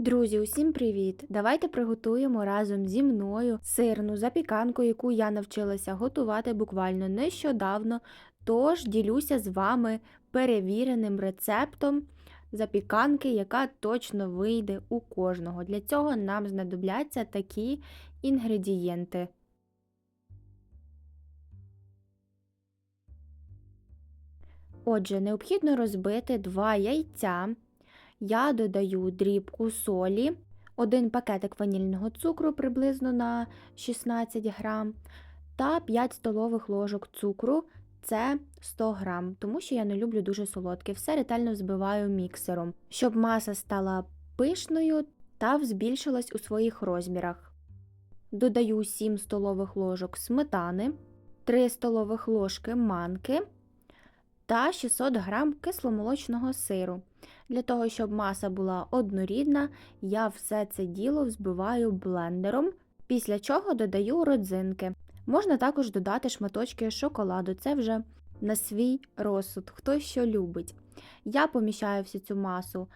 Друзі, усім привіт! Давайте приготуємо разом зі мною сирну запіканку, яку я навчилася готувати буквально нещодавно. Тож ділюся з вами перевіреним рецептом запіканки, яка точно вийде у кожного. Для цього нам знадобляться такі інгредієнти. Отже, необхідно розбити 2 яйця. Я додаю дрібку солі, один пакетик ванільного цукру приблизно на 16 грам, та 5 столових ложок цукру це 100 грам, тому що я не люблю дуже солодке. Все ретельно взбиваю міксером, щоб маса стала пишною та збільшилась у своїх розмірах. Додаю 7 столових ложок сметани, 3 столових ложки манки та 600 грам кисломолочного сиру. Для того, щоб маса була однорідна, я все це діло взбиваю блендером, після чого додаю родзинки. Можна також додати шматочки шоколаду, це вже на свій розсуд, хто що любить. Я поміщаю всю цю масу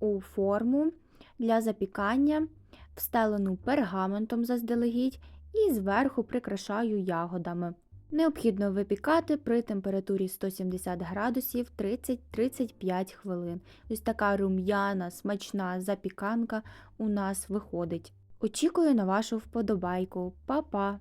у форму для запікання, встелену пергаментом заздалегідь і зверху прикрашаю ягодами. Необхідно випікати при температурі 170 градусів 30-35 хвилин. Ось така рум'яна, смачна запіканка у нас виходить. Очікую на вашу вподобайку. Па-па!